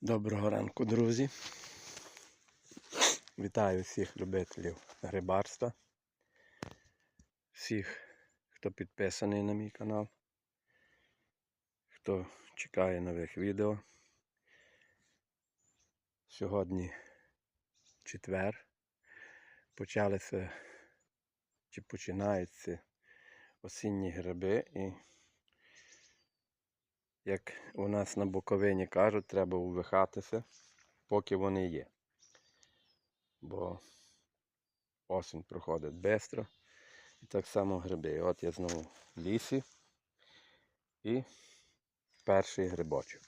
Доброго ранку, друзі. Вітаю всіх любителів грибарства. Всіх, хто підписаний на мій канал, хто чекає нових відео. Сьогодні четвер. Почалися чи починаються осінні гриби і як у нас на Буковині кажуть, треба увихатися, поки вони є. Бо осінь проходить швидко. І так само гриби. От я знову в лісі і перший грибочок.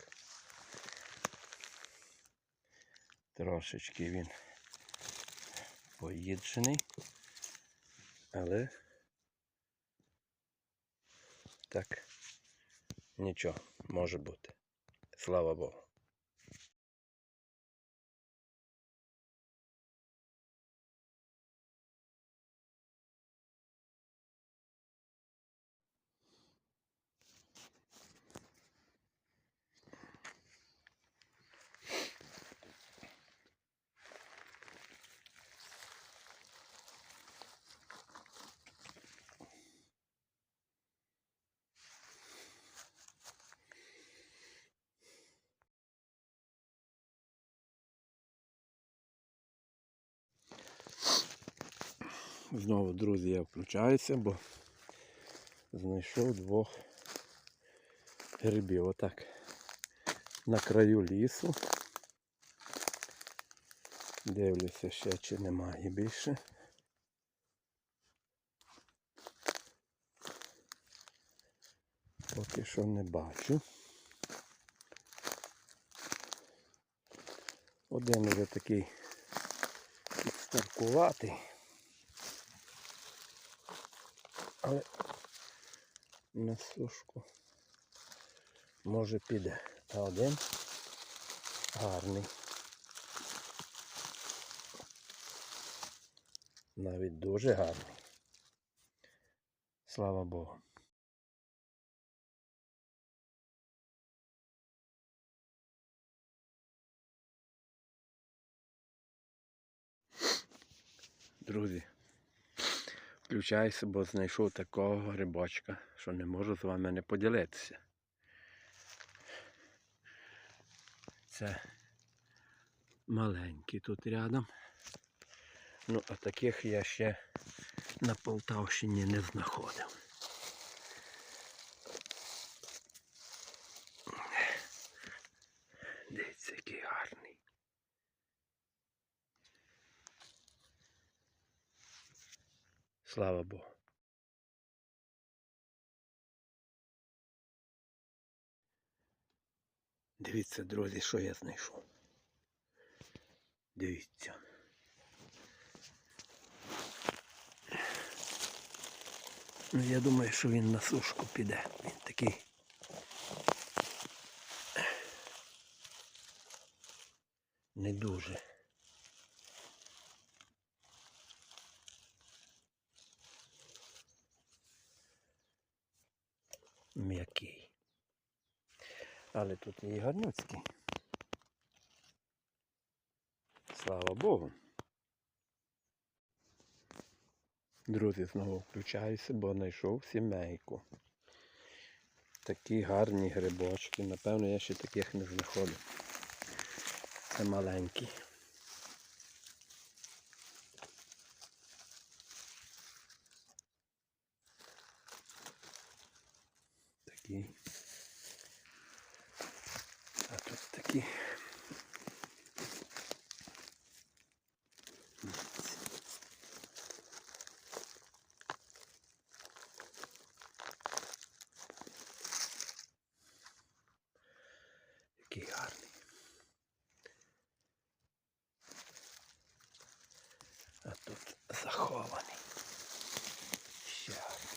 Трошечки він поїджений, але так. Нічого, може бути. Слава Богу. Знову, друзі, я включаюся, бо знайшов двох грибів. Отак. На краю лісу. Дивлюся ще чи немає більше. Поки що не бачу. Один вже такий підстаркуватий. Але на сушку може піде. А один гарний. Навіть дуже гарний. Слава Богу. Друзі, включайся, бо знайшов такого грибочка, що не можу з вами не поділитися. Це маленький тут рядом. Ну, а таких я ще на Полтавщині не знаходив. Дивіться, який гарний. Слава Богу. Дивіться, друзі, що я знайшов. Дивіться. Ну, я думаю, що він на сушку піде. Він такий. Не дуже. М'який. Але тут є і гарнюцький. Слава Богу. Друзі, знову включаюся, бо знайшов сімейку. Такі гарні грибочки. Напевно, я ще таких не знаходив. Це маленькі. Такі. А тут такі. Який гарний. А тут захований. Ще гарніший.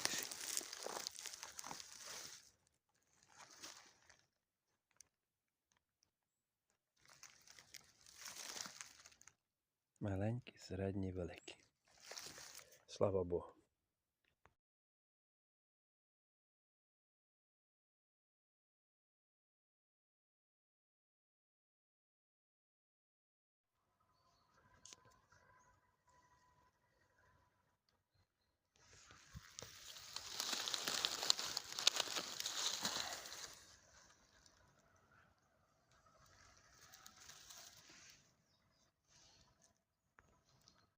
Маленький, середні, великі. Слава Богу.